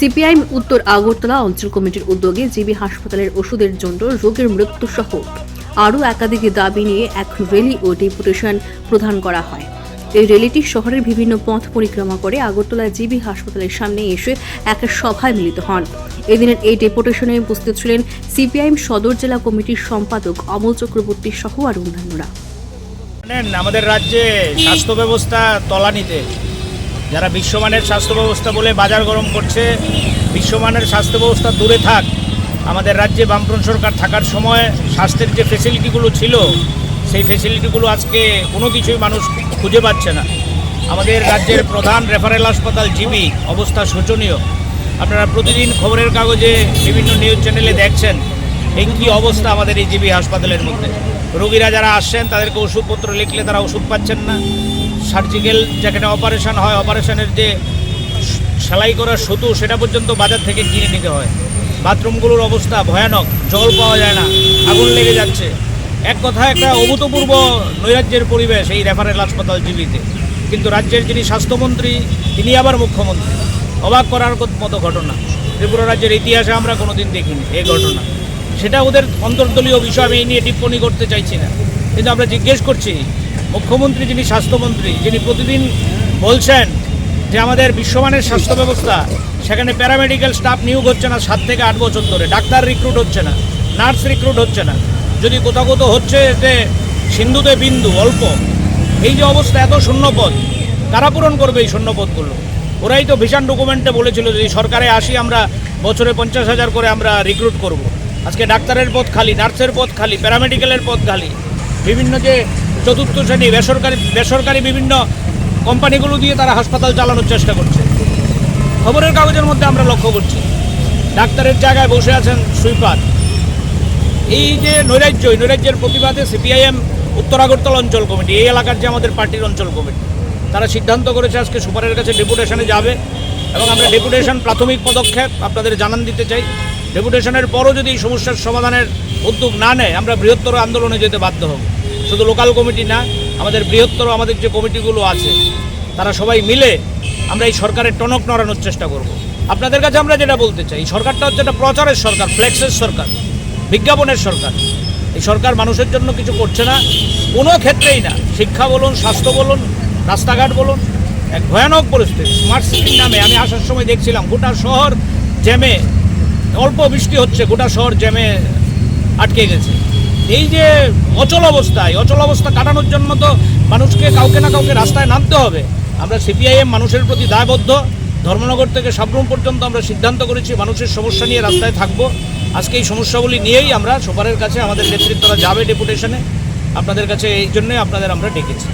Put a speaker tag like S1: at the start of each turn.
S1: CPIM উত্তর আগরতলা অঞ্চল কমিটির উদ্যোগে জিবি হাসপাতালের ওষুধের জন্য রোগের মৃত্যু সহ আরও একাধিক দাবি নিয়ে এক র্যালি ও ডেপুটেশন প্রদান করা হয়। এই র্যালিটি শহরের বিভিন্ন পথ পরিক্রমা করে আগরতলা জিবি হাসপাতালের সামনে এসে এক সভায় মিলিত হন। এদিনের এই ডেপুটেশনে উপস্থিত ছিলেন সিপিআইএম সদর জেলা কমিটির সম্পাদক অমল চক্রবর্তী সহ আর অন্যান্যরা।
S2: আমাদের রাজ্যে স্বাস্থ্য ব্যবস্থা তলানিতে। যারা বিশ্বমানের স্বাস্থ্য ব্যবস্থা বলে বাজার গরম করছে, বিশ্বমানের স্বাস্থ্য ব্যবস্থা দূরে থাক। আমাদের রাজ্যে বামফ্রন্ট সরকার থাকার সময় স্বাস্থ্যের যে ফেসিলিটিগুলো ছিল, সেই ফেসিলিটিগুলো আজকে কোনো কিছুই মানুষ খুঁজে পাচ্ছে না। আমাদের রাজ্যের প্রধান রেফারেল হাসপাতাল জিবি, অবস্থা শোচনীয়। আপনারা প্রতিদিন খবরের কাগজে বিভিন্ন নিউজ চ্যানেলে দেখছেন, এই কী অবস্থা আমাদের এই জিবি হাসপাতালের মধ্যে। রোগীরা যারা আসছেন, তাদেরকে ওষুধপত্র লিখলে তারা ওষুধ পাচ্ছেন না। সার্জিক্যাল যেখানে অপারেশন হয়, অপারেশনের যে সেলাই করার সুতো, সেটা পর্যন্ত বাজার থেকে কিনে নিতে হয়। বাথরুমগুলোর অবস্থা ভয়ানক, জল পাওয়া যায় না, আগুন লেগে যাচ্ছে। এক কথা একটা অভূতপূর্ব নৈরাজ্যের পরিবেশ এই রেফারেল হাসপাতাল জিবিতে। কিন্তু রাজ্যের যিনি স্বাস্থ্যমন্ত্রী, তিনি আবার মুখ্যমন্ত্রী। অবাক করার মতো ঘটনা। ত্রিপুরা রাজ্যের ইতিহাসে আমরা কোনোদিন দেখিনি এই ঘটনা। সেটা ওদের অন্তর্দলীয় বিষয়, আমি এই নিয়ে টিপ্পণী করতে চাইছি না। কিন্তু আমরা জিজ্ঞেস করছি মুখ্যমন্ত্রী যিনি, স্বাস্থ্যমন্ত্রী, যিনি প্রতিদিন বলছেন যে আমাদের বিশ্বমানের স্বাস্থ্য ব্যবস্থা, সেখানে প্যারামেডিক্যাল স্টাফ নিয়োগ হচ্ছে না সাত থেকে আট বছর ধরে, ডাক্তার রিক্রুট হচ্ছে না, নার্স রিক্রুট হচ্ছে না। যদি কোথাও কোথাও হচ্ছে যে সিন্ধুতে বিন্দু, অল্প, এই যে অবস্থা, এত শূন্যপদ, কারা পূরণ করবে এই শূন্যপদগুলো? ওরাই তো ভিশন ডকুমেন্টে বলেছিল যে সরকারে আসি আমরা, বছরে পঞ্চাশ হাজার করে আমরা রিক্রুট করব। আজকে ডাক্তারের পদ খালি, নার্সের পদ খালি, প্যারামেডিক্যালের পদ খালি। বিভিন্ন যে চতুর্থ শ্রেণি বেসরকারি বেসরকারি বিভিন্ন কোম্পানিগুলো দিয়ে তারা হাসপাতাল চালানোর চেষ্টা করছে। খবরের কাগজের মধ্যে আমরা লক্ষ্য করছি। ডাক্তারের জায়গায় বসে আছেন সুইপার এই যে নৈরাজ্য নৈরাজ্যের প্রতিবাদে সিপিআইএম উত্তর আগরতলা অঞ্চল কমিটি, এই এলাকার যে আমাদের পার্টির অঞ্চল কমিটি, তারা সিদ্ধান্ত করেছে আজকে সুপারের কাছে ডেপুটেশনে যাবে এবং আমরা ডেপুটেশন প্রাথমিক পদক্ষেপ আপনাদের জানান দিতে চাই। ডেপুটেশনের পরও যদি এই সমস্যার সমাধানের উদ্যোগ না নেয়, আমরা বৃহত্তর আন্দোলনে যেতে বাধ্য হব। শুধু লোকাল কমিটি না, আমাদের বৃহত্তর আমাদের যে কমিটিগুলো আছে, তারা সবাই মিলে আমরা এই সরকারের টনক নড়ানোর চেষ্টা করব। আপনাদের কাছে আমরা যেটা বলতে চাই, এই সরকারটা হচ্ছে একটা প্রচারের সরকার, ফ্লেক্সের সরকার, বিজ্ঞাপনের সরকার। এই সরকার মানুষের জন্য কিছু করছে না, কোনো ক্ষেত্রেই না। শিক্ষা বলুন, স্বাস্থ্য বলুন, রাস্তাঘাট বলুন, এক ভয়ানক পরিস্থিতি। স্মার্ট সিটির নামে আমি আসার সময় দেখছিলাম, গোটা শহর জ্যামে অল্প বৃষ্টি হচ্ছে, গোটা শহর জ্যামে আটকে গেছে। এই যে অচল অবস্থায়, অচল অবস্থা কাটানোর জন্য তো মানুষকে কাউকে না কাউকে রাস্তায় নামতে হবে। আমরা সিপিআইএম মানুষের প্রতি দায়বদ্ধ। ধর্মনগর থেকে সাবরুম পর্যন্ত আমরা সিদ্ধান্ত করেছি মানুষের সমস্যা নিয়ে রাস্তায় থাকব। আজকে এই সমস্যাগুলি নিয়েই আমরা সুপারের কাছে আমাদের নেতৃত্বরা যাবে ডেপুটেশনে। আপনাদের কাছে এই জন্যই আপনাদের আমরা ডেকেছি।